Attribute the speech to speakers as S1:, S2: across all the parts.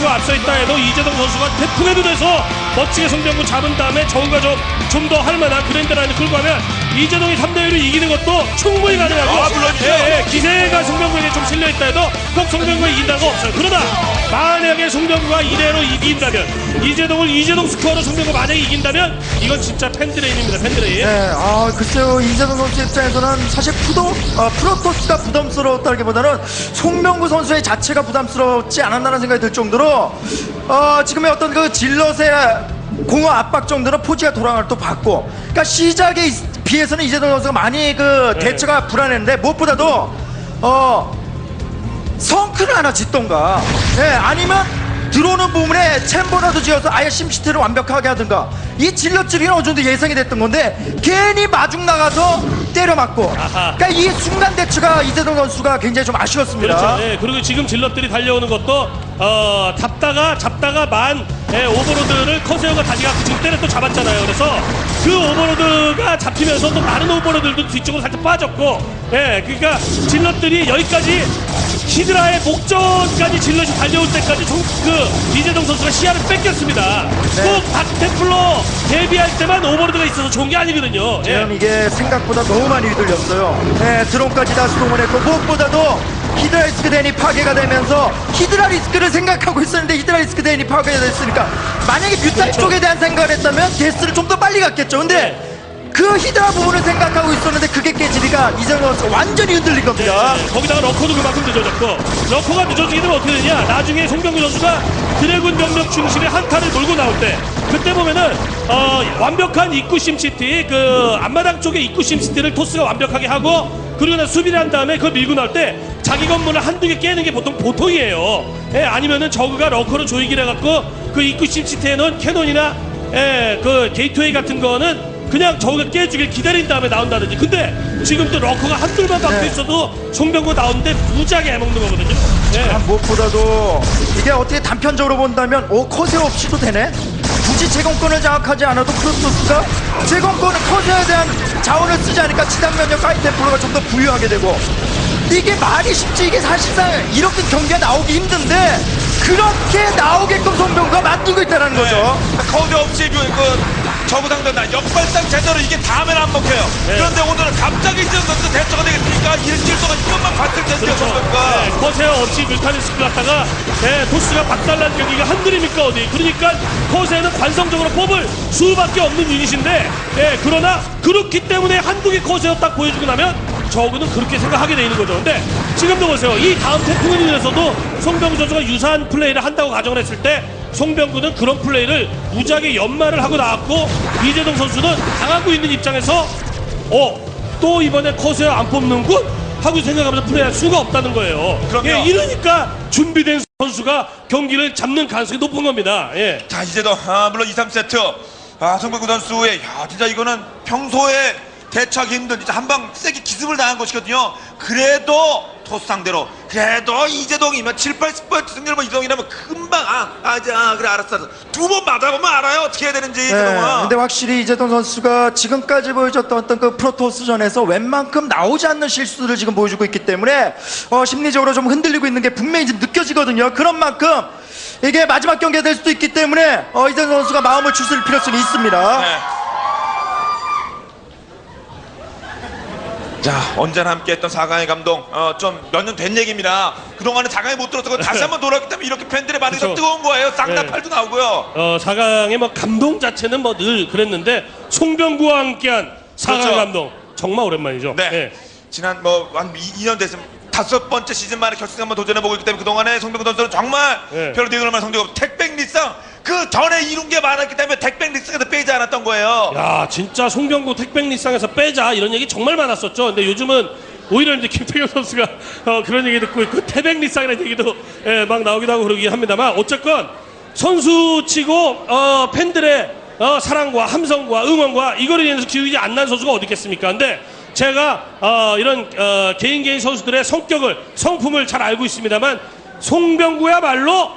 S1: 성병구 앞서 있다 해도 이재동 선수가 태풍에도 돼서 멋지게 성병구 잡은 다음에 저우가 좀 좀 더 할만한 그랜드 라인을 끌고 가면 이재동이 3대1로 이기는 것도 충분히 가능하고
S2: 아, 물론이죠.
S1: 예, 예, 기세가 송병구에게 좀 실려있다 해도 꼭 송병구가 이긴다고 없어요. 그러나 만약에 송병구가 2대1로 이긴다면 이재동을 이재동 스코어로 송병구 만약에 이긴다면 이건 진짜 팬드레인입니다. 팬드레인.
S3: 네, 아, 글쎄요, 이재동 선수 입장에서는 사실 프도, 어, 프로토스가 부담스러웠다기보다는 송명구 선수의 자체가 부담스럽지 않았나라는 생각이 들 정도로, 어, 지금의 어떤 그 질럿의 공허 압박 정도로 포지가 돌아갈 또 받고, 그러니까 시작에 있- 비해서는 이재동 선수가 많이 그 대처가 불안했는데, 무엇보다도, 어, 성큰을 하나 짓던가. 예, 아니면 들어오는 부분에 챔버라도 지어서 아예 심시티를 완벽하게 하든가. 이 질럿질이는 어느 정도 예상이 됐던 건데 괜히 마중 나가서 때려 맞고.
S1: 아하.
S3: 그러니까 이 순간 대처가 이재동 선수가 굉장히 좀 아쉬웠습니다.
S1: 그렇죠. 예, 그리고 지금 질럿들이 달려오는 것도 어, 잡다가 잡다가 만 예, 오버로드를 커세어가 다시 갖고 지금 때려 또 잡았잖아요. 그래서 그 오버로드가 잡히면서 또 다른 오버로드들도 뒤쪽으로 살짝 빠졌고, 예, 그러니까 질럿들이 여기까지 히드라의 목전까지 질럿이 달려올 때까지 좀, 그 이재동 선수가 시야를 뺏겼습니다. 꼭 박테플러 대비할 때만 오버로드가 있어서 좋은 게 아니거든요. 예.
S3: 지금 이게 생각보다 너무 많이 휘둘렸어요 예, 드론까지 다 수동을 했고 무엇보다도 히드라 리스크 대인이 파괴가 되면서 히드라 리스크를 생각하고 있었는데 히드라 리스크 대인이 파괴가 됐으니까 만약에 뮤탈. 쪽에 대한 생각을 했다면 데스를 좀 더 빨리 갔겠죠. 근데 그 히드라 부분을 생각하고 있었는데 그게 깨지니까 선수가 완전히 흔들린 겁니다
S1: 네, 거기다가 러커도 그만큼 늦어졌고 러커가 늦어지게 되면 어떻게 되냐? 나중에 송병구 선수가 드래곤 병력 중심의 한타를 몰고 나올 때 그때 보면은 어, 완벽한 입구 심시티 그 앞마당 쪽에 입구 심시티를 토스가 완벽하게 하고 그리고 나 수비를 한 다음에 그걸 밀고 나올 때 자기 건물을 한두 개 깨는 게 보통 보통이에요 예, 아니면은 저그가 러커로 조이기를 해갖고 그 입구 심시티에 넣은 캐논이나 예, 그 게이트웨이 같은 거는 그냥 저기가 깨주길 기다린 다음에 나온다든지 근데 지금 또 러커가 한둘만 박혀
S3: 네.
S1: 있어도 송병구 나오는데 무지하게 해먹는 거거든요 예.
S3: 아, 무엇보다도 이게 어떻게 단편적으로 본다면 오 커세 없이도 되네 굳이 제공권을 장악하지 않아도 프로토스가 제공권을 커세에 대한 자원을 쓰지 않으니까 지상 면역 아이템플로가 좀 더 부유하게 되고 이게 말이 쉽지 이게 사실상 이렇게 경기가 나오기 힘든데 그렇게 나오게끔 송병구가 만들고 있다는 거죠
S2: 거대 없이 그, 그나 역발상 제대로 이게 다음엔 안 먹혀요.
S1: 네.
S2: 그런데 오늘은 갑자기 이제 선수 대처가 되겠으니까 일주일 동안 이것만 봤을 텐데요,
S1: 그렇죠.
S2: 정명구가.
S1: 네, 커세어 없이 뮤타리스크 갔다가 네, 토스가 박살난 경기가 한둘입니까 어디 그러니까 커세는 관성적으로 뽑을 수밖에 없는 유닛인데 네, 그러나 그렇기 때문에 한두 개 커세어 딱 보여주고 나면 저그는 그렇게 생각하게 돼 있는 거죠 근데 지금도 보세요 이 다음 태풍을 인해서도 송병구 선수가 유사한 플레이를 한다고 가정을 했을 때 송병구는 그런 플레이를 무지하게 연말을 하고 나왔고 이재동 선수는 당하고 있는 입장에서 어 또 이번에 커세어 안 뽑는군 하고 생각하면서 플레이할 수가 없다는 거예요.
S2: 그럼요.
S1: 예, 이러니까 준비된 선수가 경기를 잡는 가능성이 높은 겁니다. 예.
S2: 자, 이제도, 아, 물론 2, 3세트. 아, 송병구 선수의, 야, 진짜 이거는 평소에 대처하기 힘든, 진짜 한방 세게 기습을 당한 것이거든요. 그래도, 토스 상대로. 그래도 이재동이면 7, 80% 승률만 이재동이라면 금방, 아, 아, 이제, 아, 그래, 알았어. 알았어. 두 번 맞아보면 알아요. 어떻게 해야 되는지,
S3: 네. 근데 확실히 이재동 선수가 지금까지 보여줬던 어떤 그 프로토스전에서 웬만큼 나오지 않는 실수를 지금 보여주고 있기 때문에 어, 심리적으로 좀 흔들리고 있는 게 분명히 지금 느껴지거든요. 그런 만큼 이게 마지막 경기가 될 수도 있기 때문에 어, 이재동 선수가 마음을 추스릴 필요성이 있습니다.
S2: 네. 자 언제나 함께했던 사강의 감동 어, 좀 몇 년 된 얘기입니다 그동안은 자강에 못 들었던 거 다시 한번 돌아왔기 때문에 이렇게 팬들의 반응이 더
S1: 그쵸.
S2: 뜨거운 거예요 쌍나
S1: 네.
S2: 팔도 나오고요
S1: 어, 4강의 뭐 감동 자체는 뭐 늘 그랬는데 송병구와 함께한 4강
S2: 그렇죠.
S1: 감동 정말 오랜만이죠.
S2: 네
S1: 예.
S2: 지난 뭐 한 2년 됐으면 다섯 번째 시즌 만에 결승 한번 도전해보고 있기 때문에 그동안에 송병구 선수는 정말
S1: 네.
S2: 별로 대응을 만한 성적 없고 택백 리쌍 그 전에 이룬 게 많았기 때문에 택백 리쌍에서 빼지 않았던 거예요
S1: 야 진짜 송병구 택백리상에서 빼자 이런 얘기 정말 많았었죠. 근데 요즘은 오히려 이제 김태경 선수가 어, 그런 얘기 듣고 있고 태백리상이라는 얘기도 예, 막 나오기도 하고 그러긴 합니다만 어쨌건 선수치고 어, 팬들의 어, 사랑과 함성과 응원과 이거를 인해서 기울이지 않는 선수가 어디 있겠습니까? 근데 제가 어, 이런 어, 개인 개인 선수들의 성격을 성품을 잘 알고 있습니다만 송병구야말로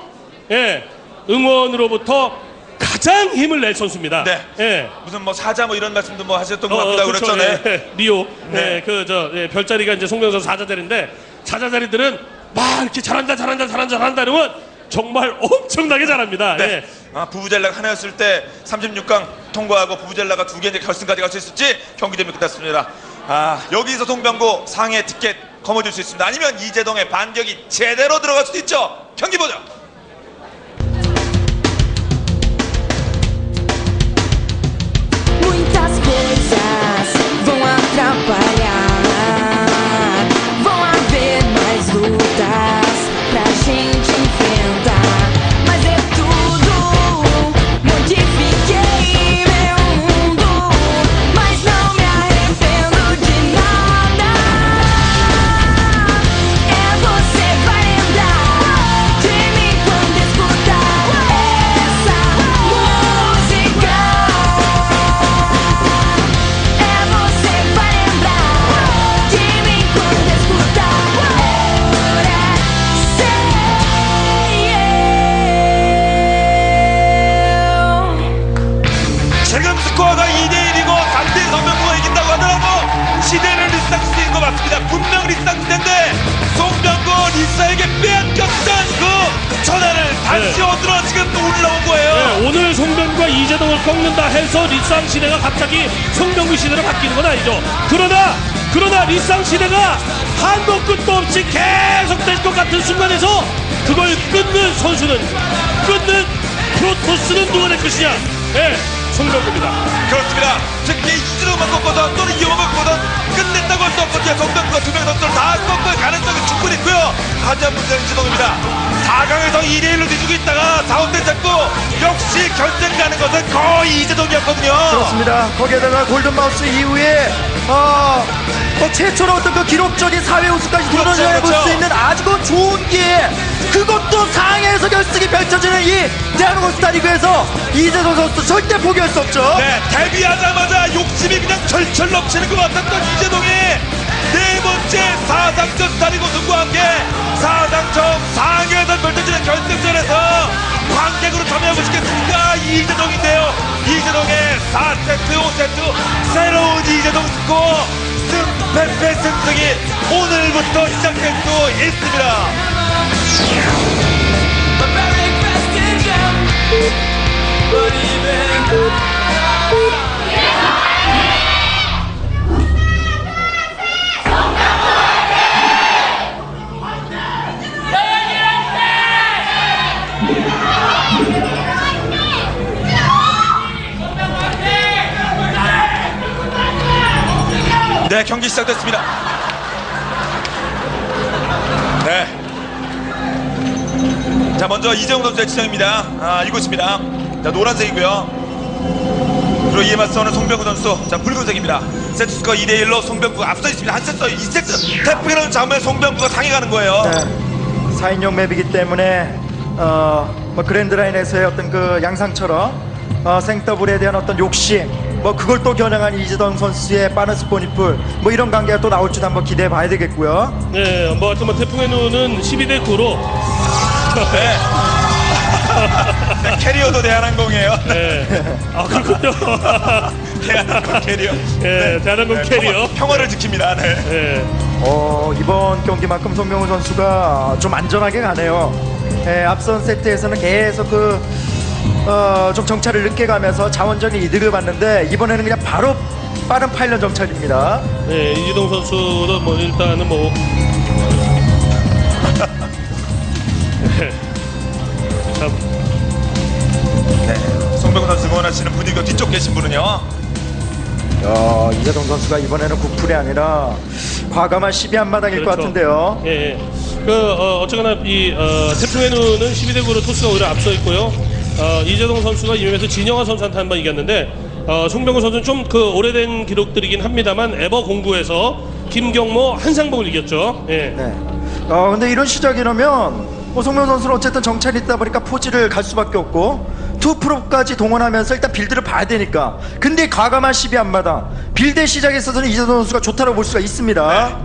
S1: 예, 응원으로부터 가장 힘을 낼 선수입니다.
S2: 네.
S1: 예.
S2: 무슨 뭐 사자 뭐 이런 말씀도 뭐 하셨던 것
S1: 어,
S2: 같기도 하고
S1: 그렇죠.
S2: 그랬죠. 네.
S1: 예, 리오.
S2: 네.
S1: 네. 그저 예, 별자리가 이제 송병선 사자자리인데 사자자리들은 막 이렇게 잘한다 잘한다 잘한다 잘한다 이러면 정말 엄청나게 잘합니다.
S2: 네.
S1: 예.
S2: 아, 부부젤라가 하나였을 때 36강 통과하고 부부젤라가 두 개 이제 결승까지 갈 수 있을지 경기 재미 끝났습니다. 아, 여기서 송병구 상해 티켓 거머쥘 수 있습니다. 아니면 이재동의 반격이 제대로 들어갈 수도 있죠. 경기 보죠. 스코어가 2대1이고 3대 송병구가 이긴다고 하더라도 시대는 리쌍스인 것 같습니다. 분명 리쌍스인데 송병구 리사에게 빼앗겼던 그 전화를 다시
S1: 네.
S2: 얻으러 지금 또 올라온 거예요.
S1: 네, 오늘 송병구가 이재동을 꺾는다 해서 리쌍 시대가 갑자기 송병구 시대로 바뀌는 건 아니죠. 그러나 그러나 리쌍 시대가 한도 끝도 없이 계속 될 것 같은 순간에서 그걸 끊는 선수는 끊는 프로토스는 누가 될 것이냐? 예, 송병구입니다.
S2: 그렇습니다. 특히 이진호만 꺾거든 또는 이호만 꺾거든 끝냈다고 할 수 없거든요. 송병구가 두명 선수를 다 꺾을 가능성이 충분히 있고요. 하지만 문제는 이진호입니다. 4강에서 2대1로 뒤지고 있다가 4대 잡고 역시 결승 가는 것은 거의 이재동이었거든요.
S3: 그렇습니다. 거기에다가 골든마우스 이후에 어, 뭐 최초로 어떤 그 기록적인 사회 우승까지
S2: 그렇죠,
S3: 도전을 해볼
S2: 그렇죠.
S3: 수 있는 아주 그 좋은 기회 그것도 상해에서 결승이 펼쳐지는 이 대한민국 스타리그에서 이재동 선수 절대 포기할 수 없죠.
S2: 네, 데뷔하자마자 욕심이 그냥 철철 넘치는 것 같았던 이재동의 네 번째 사상전 스타리그 우승과 함께 사상 처음 상해에서 펼쳐지는 결승전에서 관객으로 참여하고 싶겠습니까? 이재동인데요. 이재동의 4세트, 5세트 새로운 이재동 스코어 승패패 승승이 오늘부터 시작될 수 있습니다. 네, 경기 시작됐습니다. 네. 자, 먼저 이재용 선수의 지정입니다. 아, 이곳입니다. 자, 노란색이고요. 그리고 이에 맞서는 송병구 선수. 자, 붉은색입니다. 세트 스코어 2대1로 송병구가 앞서 있습니다. 한 세트, 2세트. 태풍이라는 장면에 송병구가 당해가는 거예요.
S3: 네. 4인용 맵이기 때문에 어, 뭐 그랜드라인에서의 어떤 그 양상처럼 어, 생더블에 대한 어떤 욕심 뭐 그걸 또 겨냥한 이재동 선수의 빠른 스포니풀 뭐 이런 관계가 또 나올지도 한번 기대해 봐야 되겠고요.
S1: 네, 뭐 하여튼 뭐 태풍의 눈은 12대 9로
S2: 네. 네, 캐리어도 대한항공이에요.
S1: 네. 아 그렇군요.
S2: 대한항공 캐리어.
S1: 예, 대한항공
S2: 네,
S1: 캐리어.
S2: 평화, 평화 를 지킵니다. 네.
S1: 예.
S3: 어, 이번 경기만큼 송명훈 선수가 좀 안전하게 가네요. 예, 앞선 세트에서는 계속 그, 어, 좀 정찰을 늦게 가면서 자원적인 이득을 봤는데 이번에는 그냥 바로 빠른 파일럿 정찰입니다.
S1: 네, 이지동 선수도 뭐 일단은 뭐 네. 참
S2: 네. 송병구 선수 응원하시는 분위기가 뒤쪽 계신 분은요.
S3: 야, 이재동 선수가 이번에는 국풀이 아니라 과감한 12 한마당일 것
S1: 그렇죠.
S3: 같은데요.
S1: 예, 예. 그 어, 어쨌거나 이 어, 태풍의 눈은 12대 9로 토스가 오히려 앞서 있고요. 어, 이재동 선수가 이 맵에서 진영아 선수한테 한 번 이겼는데 어, 송병구 선수는 좀 그 오래된 기록들이긴 합니다만 에버 공구에서 김경모 한상봉을 이겼죠. 예.
S3: 네. 어, 근데 이런 시작이라면 뭐 송명 선수는 어쨌든 정찰이 있다 보니까 포지를 갈 수밖에 없고 투 프로까지 동원하면서 일단 빌드를 봐야 되니까. 근데 과감한 12 한마당 빌드 시작에 있어서는 이재동 선수가 좋다고 볼 수가 있습니다.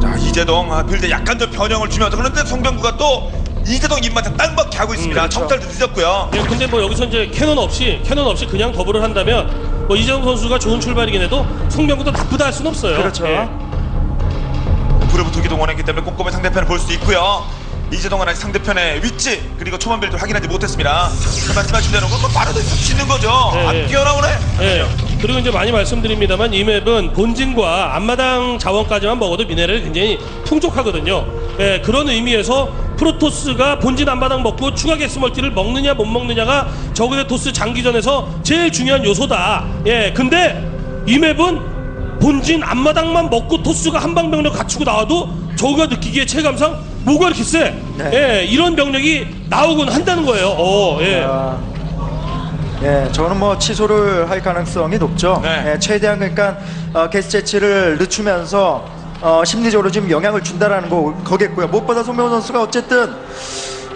S2: 자 이재동 아, 빌드 약간 좀 변형을 주면서 그런데 송병구가 또 이재동 입맛에 땅밖에 하고 있습니다.
S3: 그렇죠.
S2: 정찰도 늦었고요.
S1: 예, 근데 뭐 여기서 이제 캐논 없이 캐논 없이 그냥 더블을 한다면 뭐 이재동 선수가 좋은 출발이긴 해도 송병구도 나쁘다 할 수는 없어요.
S3: 그렇죠.
S1: 예.
S2: 불어부터 기동원했기 때문에 꼼꼼히 상대편을 볼 수 있고요. 이재동은 아직 상대편의 위치 그리고 초반 빌드 확인하지 못했습니다. 그 말씀하신 대로 그거 바로 있는 거죠.
S1: 네,
S2: 안
S1: 네.
S2: 뛰어나오네.
S1: 예. 그리고 이제 많이 말씀드립니다만 이 맵은 본진과 앞마당 자원까지만 먹어도 미네랄이 굉장히 풍족하거든요. 예, 그런 의미에서 프로토스가 본진 앞마당 먹고 추가 게스 멀티를 먹느냐 못 먹느냐가 저그의 토스 장기전에서 제일 중요한 요소다. 예, 근데 이 맵은 본진 앞마당만 먹고 토스가 한방 병력 갖추고 나와도 저그가 느끼기에 체감상 뭐가 이렇게 세?
S3: 네.
S1: 예, 이런 병력이 나오곤 한다는 거예요. 어, 예.
S3: 아, 예, 저는 뭐 취소를 할 가능성이 높죠.
S2: 네.
S3: 예, 최대한 그러니까 어, 게스 재치를 늦추면서 어, 심리적으로 좀 영향을 준다라는 거 거겠고요. 무엇보다 송명호 선수가 어쨌든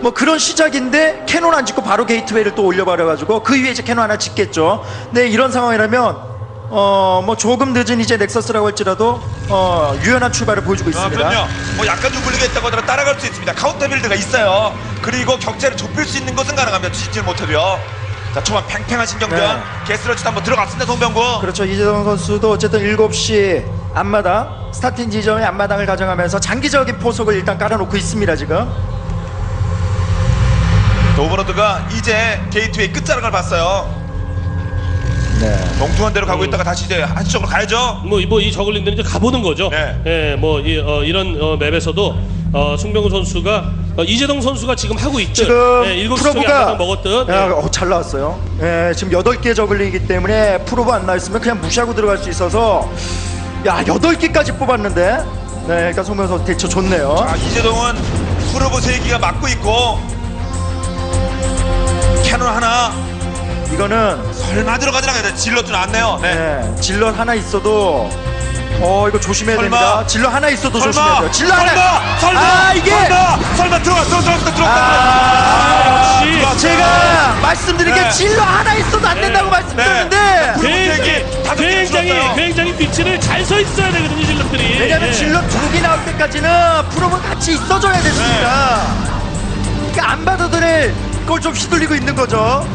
S3: 뭐 그런 시작인데 캐논 안 짓고 바로 게이트웨이를 또 올려버려가지고 그 위에 이제 캐논 하나 짓겠죠. 근데 이런 상황이라면 어 뭐 조금 늦은 이제 넥서스라고 할지라도 어 유연한 출발을 보여주고
S2: 아,
S3: 있습니다.
S2: 그럼요. 뭐 약간 좀 불리게 했다고 하더라도 따라갈 수 있습니다. 카운터 빌드가 있어요. 그리고 격차를 좁힐 수 있는 것은 가능합니다. 지지를 못해도요. 자, 초반 팽팽한 신경전.
S3: 네.
S2: 게스러치도 한번 들어갔습니다, 송병구.
S3: 그렇죠. 이재동 선수도 어쨌든 7시 앞마당 스타팅 지점의 앞마당을 가져가면서 장기적인 포석을 일단 깔아놓고 있습니다 지금.
S2: 자, 오버로드가 이제 게이트웨이 끝자락을 봤어요.
S3: 네.
S2: 엉뚱한 대로 가고 있다가 다시 이제 한쪽으로 가야죠.
S1: 뭐이 저글링들은 이제 가보는 거죠.
S2: 네.
S1: 예, 뭐 이, 어, 이런 어, 맵에서도 어, 송병구 선수가 어, 이재동 선수가 지금 하고 있듯
S3: 지금
S1: 예,
S3: 프로브가
S1: 먹었듯
S3: 야,
S1: 예.
S3: 어, 잘 나왔어요. 예, 지금 8개 저글링이기 때문에 프로브 안 나있으면 그냥 무시하고 들어갈 수 있어서 야 8개까지 뽑았는데 네, 송명 선수 대처 좋네요.
S2: 아, 이재동은 프로브 세기가 막고 있고 캐논 하나
S3: 이거는
S2: 설마 들어가진 않겠다. 질러도 않네요. 네.
S3: 네, 질럿 하나 있어도 어 이거 조심해야
S2: 설마.
S3: 됩니다. 질럿 하나 있어도 조심해야 돼요. 질럿 하나.
S2: 설마
S3: 아 이게
S2: 설마 설마 들어갔어 들어갔어 들어갔어
S3: 아,
S1: 역시
S3: 제가 말씀드린 게
S2: 네.
S3: 질럿 하나 있어도 안 된다고
S2: 네.
S3: 말씀드렸는데
S2: 프로브
S1: 굉장히 굉장히. 굉장히 위치를 잘 서 있어야 되거든요, 질럿들이.
S3: 왜냐면
S1: 예.
S3: 질럿 두개 나올 때까지는 프로브 같이 있어줘야 됐습니다. 그러니까 안 받아도 될걸좀 휘둘리고 있는 거죠.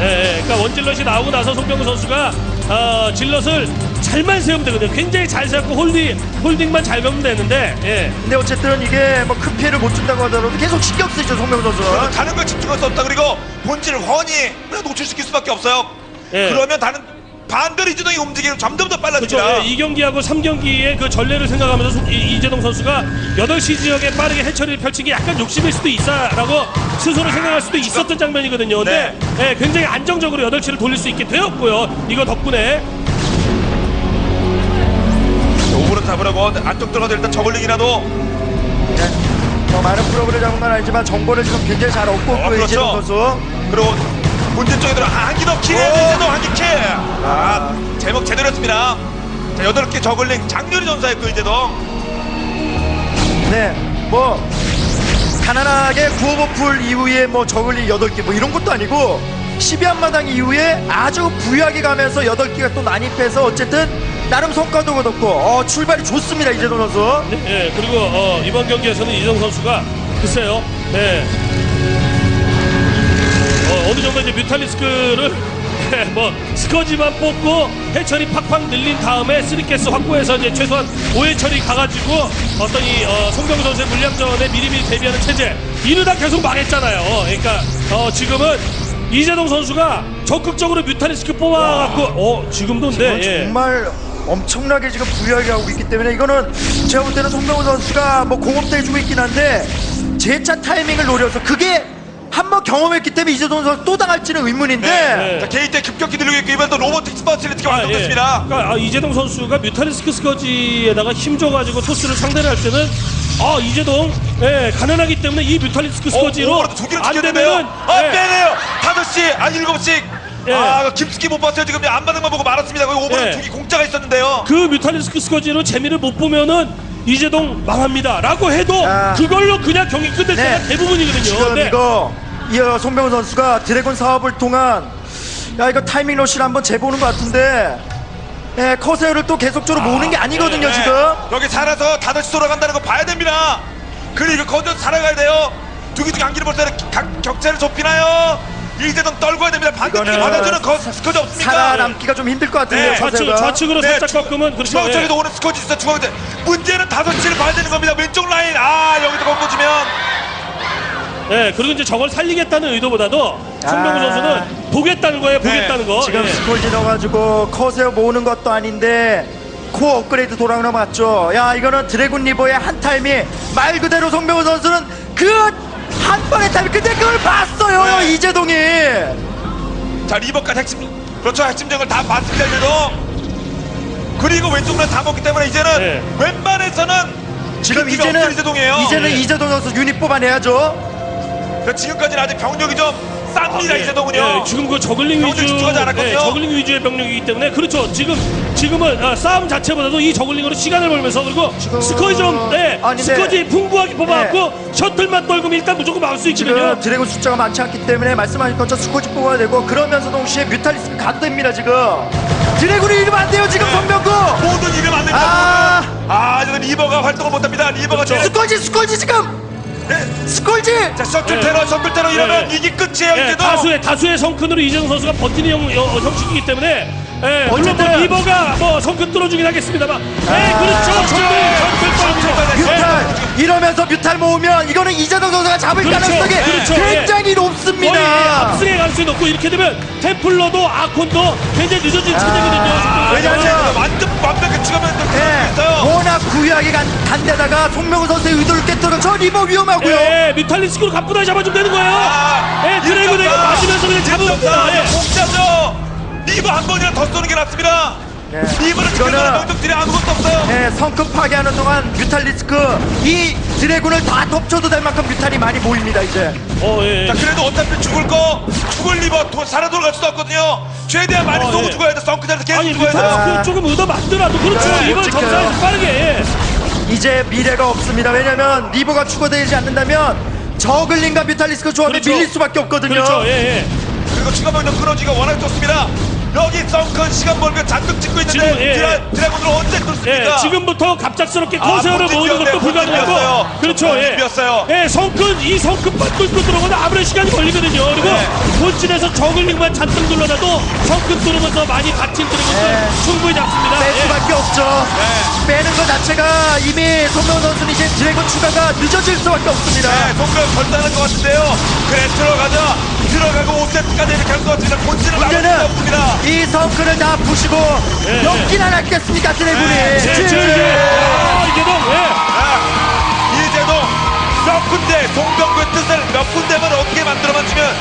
S1: 예, 예. 그러니까 원질럿이 나오고 나서 송병구 선수가 어, 질럿을 잘만 세우면 되거든요. 굉장히 잘 세웠고 홀딩 홀딩만 잘 가면 되는데 예.
S3: 근데 어쨌든 이게 뭐 큰 피해를 못 준다고 하더라도 계속 신경 쓰죠 송명 선수.
S2: 다른 걸 집중할 수 없다. 그리고 본질을 훤히 그냥 노출시킬 수밖에 없어요.
S1: 예.
S2: 그러면 다른 반대로 이재동이 움직이면 점점 더
S1: 그렇죠.
S2: 빨라집니다.
S1: 예, 2경기하고 3경기의 그 전례를 생각하면서 소- 이, 이재동 선수가 8시 지역에 빠르게 해처리를 펼친 게 약간 욕심일 수도 있다라고 스스로 생각할 수도 있었던 장면이거든요. 근데 예, 굉장히 안정적으로 8시를 돌릴 수 있게 되었고요. 이거 덕분에
S2: 잡으려고 안쪽 들어가도 일단 저글링이라도
S3: 네. 뭐 많은 프로그램을 잡은 건 아니지만 정보를 지금 굉장히 잘 얻고
S2: 어,
S3: 있고요
S2: 그렇죠.
S3: 선수.
S2: 그리고 본진 쪽에 들어 한기 더 킬해
S3: 오.
S2: 한기 킬. 아 제목 제대로 했습니다. 자 여덟 개 저글링 장렬히 전사했고 이재동.
S3: 네, 뭐 가난하게 구호버풀 이후에 뭐 저글링 8개 뭐 이런 것도 아니고 12한마당 이후에 아주 부유하게 가면서 8개가 또 난입해서 어쨌든 나름 성과도 거뒀고 어, 출발이 좋습니다 이재동 선수
S1: 예, 그리고 어, 이번 경기에서는 이재동 선수가 글쎄요. 네. 어, 어느 정도 이제 뮤탈리스크를 네, 뭐 스커지만 뽑고 해처리 팍팍 늘린 다음에 쓰리캐스 확보해서 이제 최소한 5회 처리 가가지고 어떤 이 어, 송병구 선수의 물량전에 미리미리 대비하는 체제 이러다 계속 망했잖아요. 그러니까 어, 지금은 이재동 선수가 적극적으로 뮤탈리스크 뽑아갖고 어 지금도 근데 예.
S3: 정말 엄청나게 지금 부유하게 하고 있기 때문에 이거는 제가 볼 때는 송병호 선수가 뭐 공업도 해주고 있긴 한데 제차 타이밍을 노려서 그게 한 번 경험했기 때문에 이재동 선수 또 당할지는 의문인데
S1: 네.
S2: 자 게이트에 급격히 늘리고 있고 이번에 또 로보틱 스파트리티가
S1: 아,
S2: 완성됐습니다.
S1: 예. 그러니까 아, 이재동 선수가 뮤탈리스크 스커지에다가 힘줘가지고 토스를 상대를 할 때는 아 이재동 예, 가난하기 때문에 이 뮤탈리스크 스커지로
S2: 어, 두 개를
S1: 안 되면은
S2: 되네요. 아
S1: 예,
S2: 빼네요. 다섯 시, 아니 일곱 시.
S1: 예.
S2: 아 김숙기 못 봤어요 지금 안바닥만 보고 말았습니다. 거기 오버는
S1: 예.
S2: 두개 공짜가 있었는데요.
S1: 그 뮤탈리스크 스커지로 재미를 못 보면은 이재동 망합니다 라고 해도
S3: 아.
S1: 그걸로 그냥 경기 끝낼
S3: 네.
S1: 때가 대부분이거든요.
S3: 지금
S1: 네.
S3: 이거 이 어, 송병호 선수가 드래곤 사업을 통한 야 이거 타이밍 러시를 한번 재보는 것 같은데 예, 커세어를 또 계속적으로 모으는 게 아니거든요
S2: 네.
S3: 지금
S2: 여기 살아서 다섯 시 돌아간다는 거 봐야 됩니다. 그리고 거기서 살아가야 돼요. 두기두기 안기를 볼 때는 각 격차를 좁히나요? 이재동 떨궈야 됩니다. 반대쪽에
S3: 이거는
S2: 받아주는 거 스쿼지 없습니까?
S3: 살아남기가 좀 힘들 것 같은데요.
S2: 네,
S1: 좌측,
S3: 자세가.
S1: 좌측으로 살짝 꺾으면 그렇죠.
S2: 중앙
S1: 예.
S2: 쪽에도 오는 스쿼지 있어 중앙 쪽 문제는 다섯 시를 봐야 되는 겁니다. 왼쪽 라인 아 여기서 꺾어주면
S1: 예, 그리고 이제 저걸 살리겠다는 의도보다도 송병구
S3: 아.
S1: 선수는 보겠다는 거예요,
S2: 네,
S1: 보겠다는 거.
S3: 지금
S1: 예.
S3: 스콜지 넣어가지고 커세어 모으는 것도 아닌데 코어 업그레이드 돌아오는 거 맞죠? 야 이거는 드래곤 리버의 한 타임이 말 그대로 송병호 선수는 그 한 번의 타임 근데 그걸 봤어요
S2: 네.
S3: 이재동이
S2: 자 리버까지 핵심 그렇죠 핵심적을 다 이제도 그리고 왼쪽 라인 다 먹기 때문에 이제는
S1: 네.
S2: 웬만해서는
S3: 지금 이제는
S2: 이재동이에요.
S3: 이제는
S1: 네.
S3: 이재동 선수 유닛 뽑아내야죠
S2: 그러니까 지금까지는 아직 병력이 좀 쌉니다
S1: 예,
S2: 이재동은요.
S1: 예, 지금 그 저글링 위주,
S2: 집중하지 않았거든요.
S1: 예, 저글링 위주의 병력이기 때문에 그렇죠. 지금 지금은 아, 싸움 자체보다도 이 저글링으로 시간을 벌면서 그리고
S3: 지금-
S1: 스커지 좀, 예,
S3: 아니, 네.
S1: 스커지 풍부하게 뽑아갖고 셔틀만 떨구면 일단 무조건 막을 수 있거든요.
S3: 지금 드래곤 숫자가 많지 않기 때문에 말씀하신 것처럼 스코지 뽑아야 되고 그러면서 동시에 뮤탈리스크 가도 됩니다 지금 드래곤이 이러면 안 돼요 지금 송병구
S2: 모든 일을 만듭니다.
S3: 아.
S2: 모든. 아 지금 리버가 활동을 못합니다. 리버가
S1: 그렇죠.
S2: 제-
S3: 스콜지 스콜지 지금
S2: 네.
S3: 스콜지
S2: 자 셔틀
S1: 예.
S2: 테러 셔틀 테러 이러면
S1: 예.
S2: 이게 끝이에요
S1: 예,
S2: 이제도.
S1: 다수의 다수의 성큰으로 이재동 선수가 버티는 형, 형, 형식이기 때문에 예, 물론 뭐
S3: 어쨌든-
S1: 리버가 뭐 성큰 뚫어주긴 하겠습니다만 예,
S3: 아,
S1: 그렇죠
S2: 그렇죠.
S1: 정글 정글
S2: 정글
S1: 뚫어주죠
S3: 뮤탈 이러면서 뮤탈 모으면 이거는 이재동 선수가 잡을
S1: 그렇죠.
S3: 가능성이
S1: 그렇죠.
S3: 굉장히
S1: 거의
S3: 높습니다.
S1: 압승의 가능성이 높고 이렇게 되면 템플러도 아콘도 굉장히 늦어진 차례거든요
S3: 왜냐면-
S2: 완전 완벽히 추가면
S3: 예,
S2: 있어요.
S3: 워낙 구약이 간, 간 데다가 송명우 선수의 의도를 깨뜨려 저 리버 위험하고요.
S1: 예, 뮤탈리스크로 가뿐하게 잡아주면 되는 거예요
S2: 아,
S1: 예, 드래곤에게 맞으면서 그냥 잡으면 됩니다 예.
S2: 공짜죠. 리버 한 번이라 더 쏘는 게 낫습니다.
S3: 네.
S2: 리버는
S3: 이거는-
S2: 지금 명적들이 아무것도 없어요.
S3: 예, 성급 파괴하는 동안 뮤탈리스크 이 드래곤을 다 덮쳐도 될 만큼 뮤탈이 많이 모입니다 이제.
S1: 어, 예.
S2: 자 그래도 어차피 죽을 거 죽을 리버 도, 살아 돌아갈 수도 없거든요. 최대한 많이
S1: 어,
S2: 쏘고
S1: 예.
S2: 죽어야 돼. 썬크자에서 계속
S1: 아니
S2: 죽어야 돼.
S1: 뮤탈리스크 조금 의도 맞더라도 그렇죠
S3: 네,
S1: 이번
S3: 못 지켜요.
S1: 점사에서 빠르게 예.
S3: 이제 미래가 없습니다. 왜냐면 리버가 추가되지 않는다면 저글링과 뮤탈리스크 조합이
S1: 그렇죠.
S3: 밀릴 수밖에 없거든요.
S1: 그렇죠 예, 예.
S2: 그리고 추가 병력 끊어지가 워낙 좋습니다. 여기 썬큰 시간 벌면 잔뜩 찍고 있는데
S1: 지금, 예,
S2: 드라,
S1: 예.
S2: 드래곤으로 언제
S1: 예,
S2: 뚫습니까?
S1: 지금부터 갑작스럽게
S2: 아,
S1: 거세어를
S2: 본진
S1: 모으는 것도.
S2: 본진
S1: 불가능하고. 그렇죠
S2: 본진
S1: 예.
S2: 비었어요.
S1: 예, 성큰 이 성큰만 뚫고 들어오면 아무래도 시간이 걸리거든요 그리고
S2: 네.
S1: 본진에서 저글링만 잔뜩 눌러놔도 성큰 뚫으면서 많이 다친 드래곤들
S3: 네.
S1: 충분히 잡습니다
S3: 뺄
S1: 예.
S3: 수밖에 없죠. 빼는 것 자체가 이미 송명우 선수는 이제 드래곤 추가가 늦어질 수밖에 없습니다.
S2: 네, 동그란 결단한 것 같은데요. 그래 들어가자. 들어가고 5세트까지 이렇게 할 것 같습니다. 수가
S3: 문제는
S2: 없습니다.
S3: 이 성큰을 다 부시고
S1: 예,
S3: 몇 기나 났겠습니까 드래곤이.
S2: 네,
S1: 제, 제,
S3: 지-
S1: 제. 아, 이재동 예.
S2: 아, 이제도 몇 군데 송병구의 뜻을 몇 군데만 어떻게 만들어만 주면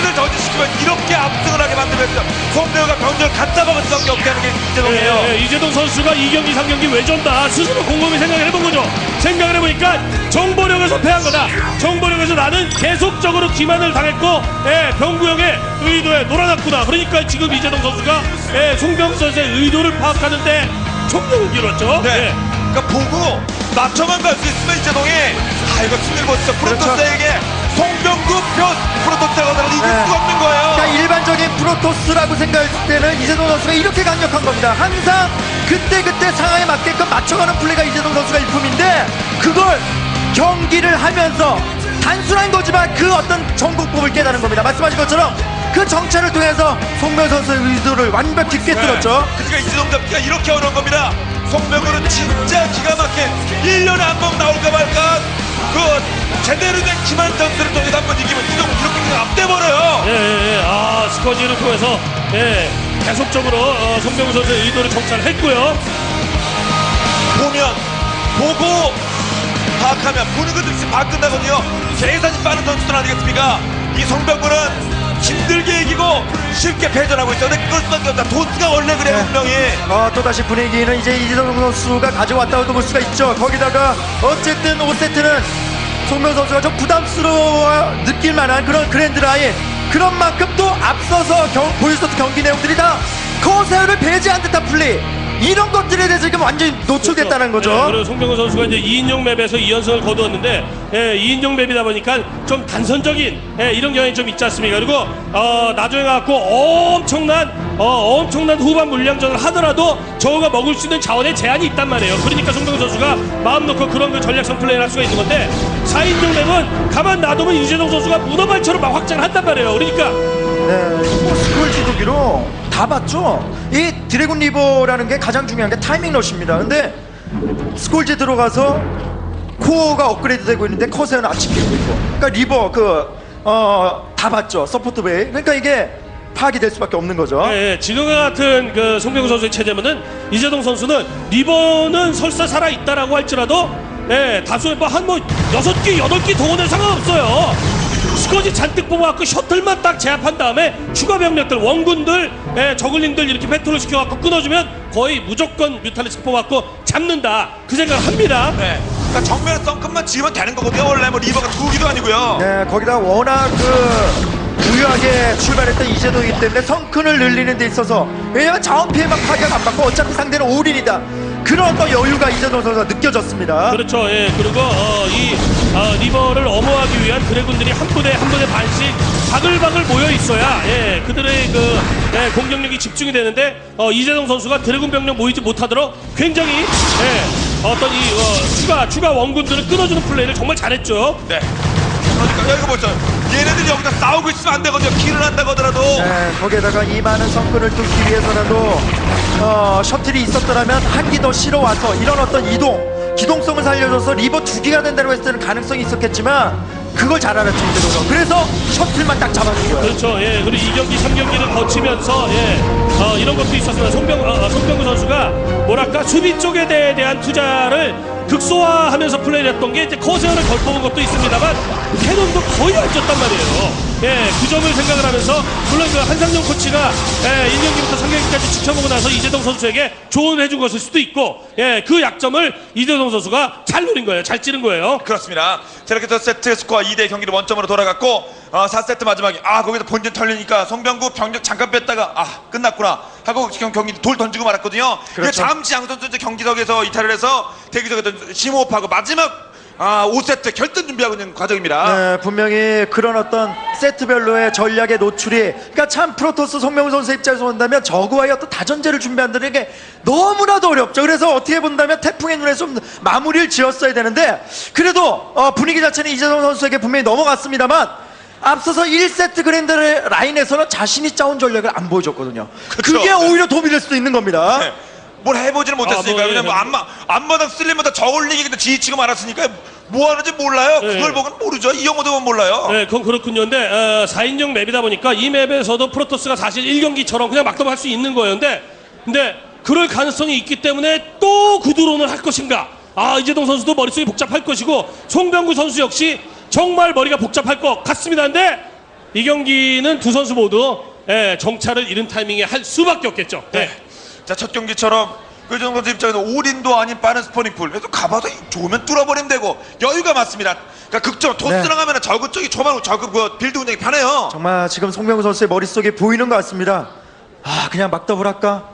S2: 그 뜻을 저지시키면 이렇게 압승을 하게 만들면서 송병구가 병력을 갖다 박을 수밖에 없게 하는 게 이재동이에요.
S1: 예, 예, 이재동 선수가 2경기, 3경기 왜 전다 스스로 곰곰이 생각을 해본 거죠. 생각을 해보니까 정보력에서 패한 거다. 정보력에서 나는 계속적으로 기만을 당했고 예, 병구형의 의도에 놀아났구나. 그러니까 지금 이재동 선수가 예, 송병 선수의 의도를 파악하는데 총력을 기울였죠.
S2: 네.
S1: 예.
S2: 그러니까 보고 맞춰만 갈 수 있으면 이재동이 아 이거 승리를 못했어.
S3: 그렇죠.
S2: 프로토스에게 송병구 표 프로토스가 이길
S3: 네.
S2: 수가 없는 거예요.
S3: 그러니까 일반적인 프로토스라고 생각했을 때는 이재동 선수가 이렇게 강력한 겁니다. 항상 그때 그때 상황에 맞게끔 맞춰가는 플레이가 이재동 선수가 일품인데 그걸 경기를 하면서 단순한 거지만 그 어떤 전국법을 깨닫는 겁니다. 말씀하신 것처럼 그 정체를 통해서 송명 선수의 의도를 완벽히 꿰뚫었죠.
S2: 네. 그러니까 이재동 잡기가 이렇게 어려운 겁니다. 송병구는 진짜 기가 막힌 1년에 한 번 나올까 말까 그 제대로 된 기만 전술을 통해서 한번 이기면 이렇게 그냥 앞대버려요.
S1: 예, 예, 예. 아, 스커지를 통해서 예, 계속적으로 어, 송병구 선수의 의도를 정찰했고요.
S2: 보면 보고 파악하면 보는 것 즉시 파악 끝나거든요. 계산이 빠른 선수들 아니겠습니까? 이 송병구는 힘들게 이기고 쉽게 패전하고 있어. 근데 그럴 수밖에 없다. 도스가 원래 그래요,
S3: 네.
S2: 분명히.
S3: 어, 또다시 분위기는 이제 이재동 선수가 가져왔다고도 볼 수가 있죠. 거기다가 어쨌든 5세트는 송명 선수가 좀 부담스러워 느낄 만한 그런 그랜드라인 그런 만큼 또 앞서서 경, 보여줬던 경기 내용들이 다 커세어를 배제한 듯한 플레이 이런 것들에 대해서 지금 완전히 노출됐다는 거죠.
S1: 네, 그리고 송병호 선수가 이제 2인용 맵에서 2연승을 거두었는데 예, 2인용 맵이다 보니까 좀 단선적인 예, 이런 경향이 좀 있지 않습니까? 그리고 어, 나중에 갖고 엄청난 어, 엄청난 후반 물량전을 하더라도 저우가 먹을 수 있는 자원에 제한이 있단 말이에요. 그러니까 송병구 선수가 마음 놓고 그런 그 전략성 플레이를 할 수가 있는 건데 4인용 맵은 가만 놔두면 이재동 선수가 문어발처럼 막 확장을 한단 말이에요. 그러니까
S3: 네, 뭐 스콜 지도기로 다 봤죠. 이 드래곤 리버라는 게 가장 중요한 게 타이밍 러시입니다. 근데 스콜지 들어가서 코어가 업그레이드 되고 있는데 커세어는 끼고 있고. 그러니까 리버 그 어 다 봤죠. 서포트 베이. 그러니까 이게 파악이 될 수밖에 없는 거죠.
S1: 예, 예. 지금 같은 그 송병구 선수의 체제면은 이재동 선수는 리버는 설사 살아 있다라고 할지라도 예, 다수의 뭐한뭐 여섯 개 여덟 개 동원은 상관없어요. 스쿼지 잔뜩 뽑아갖고 셔틀만 딱 제압한 다음에 추가 병력들 원군들 예, 저글링들 이렇게 배틀을 시켜갖고 끊어주면 거의 무조건 뮤탈리스크 뽑아갖고 잡는다 그 생각을 합니다.
S2: 네. 그러니까 정면에 썬큼만 지으면 되는 거거든요. 원래 뭐 리버가 두 기도 아니고요.
S3: 네, 거기다 워낙 그 부유하게 출발했던 이재동이기 때문에 성큰을 늘리는 데 있어서 왜냐면 자원 피해만 파괴가 안 받고 어차피 상대는 올인이다. 그런 어떤 여유가 이재동 선수가 느껴졌습니다.
S1: 그렇죠. 예. 그리고 어, 이 어, 리버를 엄호하기 위한 드래군들이 한 부대 한 부대 반씩 바글바글 모여 있어야 예, 그들의 그 예, 공격력이 집중이 되는데 어, 이재동 선수가 드래군 병력 모이지 못하도록 굉장히 예, 어떤 이 어, 추가 추가 원군들을 끊어주는 플레이를 정말 잘했죠.
S2: 네. 그러니까 여기 보죠. 얘네들이 여기서 싸우고 있으면 안 되거든요. 킬을 한다고 하더라도.
S3: 네, 거기에다가 이 많은 성큰을 뚫기 위해서라도 어, 셔틀이 있었더라면 한기 더 실어 와서 이런 어떤 이동, 기동성을 살려줘서 리버 두 개가 된다고 했을 때는 가능성이 있었겠지만 그걸 잘 알았죠 이재동은. 그래서 셔틀만 딱 잡아준 거예요.
S1: 그렇죠. 예. 그리고 2경기, 3경기를 거치면서 예. 어, 이런 것도 있었으면 송병 어, 송병구 선수가 뭐랄까 수비 쪽에 대, 대한 투자를 극소화하면서 플레이를 했던 게 이제 커세어를 덜 뽑은 것도 있습니다만 캐논도 거의 안 쪘단 말이에요. 예, 그 점을 생각을 하면서 물론 그 한상정 코치가 예, 1경기부터 3경기까 지 지켜보고 나서 이재동 선수에게 조언을 해준 것일 수도 있고 예, 그 약점을 이재동 선수가 잘 노린 거예요. 잘 찌른 거예요.
S2: 그렇습니다. 자, 이렇게 해서 세트 스코어 2대 경기를 원점으로 돌아갔고 어, 4세트 마지막에 아 거기서 본진 털리니까 송병구 병력 잠깐 뺐다가 아 끝났구나 하고 지금 경기 돌 던지고 말았거든요.
S3: 그렇죠.
S2: 잠시 양 선수 경기석에서 이탈을 해서 대기석에 던 심호흡하고 마지막 아 5세트 결승 준비하고 있는 과정입니다.
S3: 네, 분명히 그런 어떤 세트별로의 전략의 노출이 그러니까 참 프로토스 송명훈 선수 입장에서 본다면 저그와의 어떤 다전제를 준비한다는 게 너무나도 어렵죠. 그래서 어떻게 본다면 태풍의 눈에 좀 마무리를 지었어야 되는데 그래도 어, 분위기 자체는 이재동 선수에게 분명히 넘어갔습니다만 앞서서 1세트 그랜드 라인에서는 자신이 짜온 전략을 안 보여줬거든요.
S2: 그쵸.
S3: 그게 오히려 도움이 될 수도 있는 겁니다.
S2: 네. 뭘 해보지는 못했으니까
S1: 아, 뭐,
S2: 왜냐면
S1: 예,
S2: 안마 안마당 쓸림마다 저울리기 근데 지치고 말았으니까 뭐 하는지 몰라요.
S1: 예.
S2: 그걸 보고는 모르죠. 이 영어도 몰라요.
S1: 네, 그건 그렇군요. 근데 어, 4인용 맵이다 보니까 이 맵에서도 프로토스가 사실 1경기처럼 그냥 막더할 수 있는 거예요. 근데, 근데 그럴 가능성이 있기 때문에 또 구드론을 할 것인가? 아, 이재동 선수도 머릿속이 복잡할 것이고 송병구 선수 역시 정말 머리가 복잡할 것 같습니다. 근데 이 경기는 두 선수 모두 예, 정찰을 이른 타이밍에 할 수밖에 없겠죠. 네.
S2: 자, 첫 경기처럼 그 정도 입장에서 올인도 아닌 빠른 스포닝풀. 그래도 가봐도 좋으면 뚫어버리면 되고 여유가 많습니다. 그러니까 극적 토스랑
S3: 네.
S2: 하면 저그 쪽이 초반 저그 그 빌드 운영이 편해요.
S3: 정말 지금 송명훈 선수의 머릿속에 보이는 것 같습니다. 아 그냥 막 더블 할까?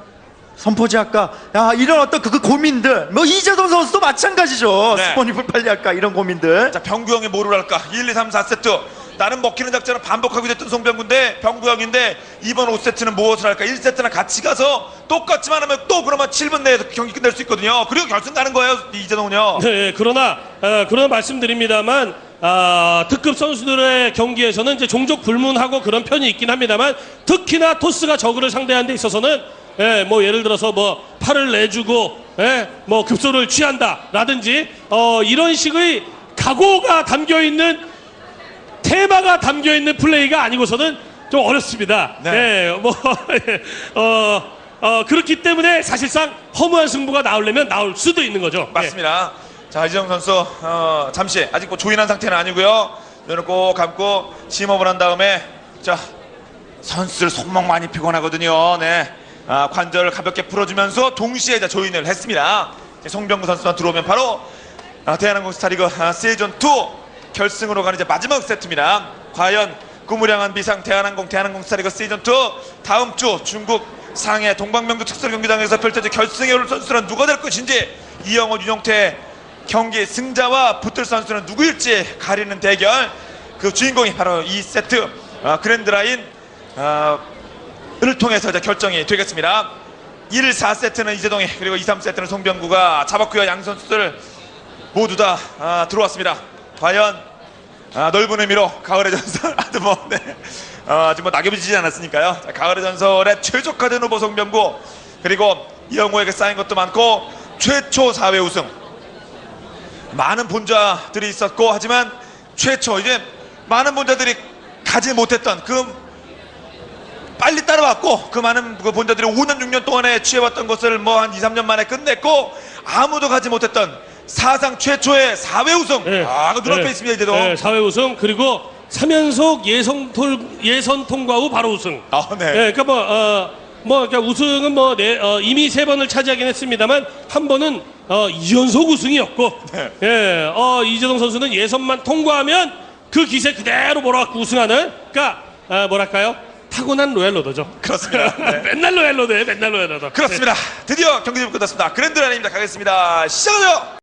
S3: 선포지 할까? 야 이런 어떤 그, 그 고민들 뭐 이재동 선수도 마찬가지죠.
S2: 네.
S3: 스포니풀 빨리 할까 이런 고민들.
S2: 자, 병구 형이 뭐를 할까? 1, 2, 3, 4세트. 나는 먹히는 작전을 반복하고 됐던 송병구인데 병구 형인데 이번 5세트는 무엇을 할까? 1세트랑 같이 가서 똑같지만 하면 또 그러면 7분 내에서 경기 끝낼 수 있거든요. 그리고 결승 가는 거예요, 이재동은요.
S1: 네, 그러나 어, 그런 말씀드립니다만 아, 특급 선수들의 경기에서는 이제 종족 불문하고 그런 편이 있긴 합니다만 특히나 토스가 저그를 상대하는 데 있어서는 예, 뭐 예를 들어서 뭐 팔을 내주고 예, 뭐 급소를 취한다 라든지 어, 이런 식의 각오가 담겨 있는 테마가 담겨 있는 플레이가 아니고서는 좀 어렵습니다.
S2: 네.
S1: 예, 뭐 예, 어, 어, 그렇기 때문에 사실상 허무한 승부가 나오려면 나올 수도 있는 거죠. 예.
S2: 맞습니다. 자 이재동 선수 어, 잠시 아직 뭐 조인한 상태는 아니고요. 눈을 꼭 감고 심호흡을 한 다음에 자 선수들 손목 많이 피곤하거든요. 네. 아, 관절을 가볍게 풀어주면서 동시에 자, 조인을 했습니다. 이제 송병구 선수가 들어오면 바로 아, 대한항공 스타리그 아, 시즌 2 결승으로 가는 이제 마지막 세트입니다. 과연 꾸무량한 비상 대한항공 대한항공 스타리그 시즌 2 다음 주 중국 상해 동방명주 특설 경기장에서 펼쳐질 결승에 오를 선수는 누가 될 것인지 이영호 윤용태 경기 승자와 붙을 선수는 누구일지 가리는 대결 그 주인공이 바로 이 세트 아, 그랜드라인 아, 통해서 이제 결정이 되겠습니다. 1, 4세트는 이재동이 그리고 2, 3세트는 송병구가 잡았고요. 양 선수들 모두 다 아, 들어왔습니다. 과연 아, 넓은 의미로 가을의 전설 아주 뭐 네. 어, 지금 뭐 낙엽이 지지 않았으니까요. 자, 가을의 전설의 최적화된 후보 송병구 그리고 이영호에게 쌓인 것도 많고 최초 4회 우승 많은 본자들이 있었고 하지만 최초 이제 많은 본자들이 가지 못했던 그 빨리 따라왔고 그 많은 그 본자들이 5년 6년 동안에 취해왔던 것을 뭐 한 2, 3년 만에 끝냈고 아무도 가지 못했던 사상 최초의 4회 우승
S1: 예.
S2: 아, 그 눈앞에
S1: 예.
S2: 있습니다 이제도
S1: 예, 4회 우승 그리고 3연속 예선, 톨, 예선 통과 후 바로 우승.
S2: 아, 네.
S1: 예, 그러니까 뭐, 어, 뭐, 그러니까 우승은 뭐, 네, 어, 이미 세 번을 차지하긴 했습니다만, 한 번은, 어, 2연속 우승이었고,
S2: 네.
S1: 예, 어, 이재동 선수는 예선만 통과하면 그 기세 그대로 몰아갖고 우승하는, 그러니까, 아, 뭐랄까요? 타고난 로얄로더죠.
S2: 그렇습니다. 네.
S1: 맨날 로얄로더예요, 맨날 로얄로더.
S2: 그렇습니다 드디어 경기 좀 끝났습니다 그랜드 라인입니다 가겠습니다 시작하죠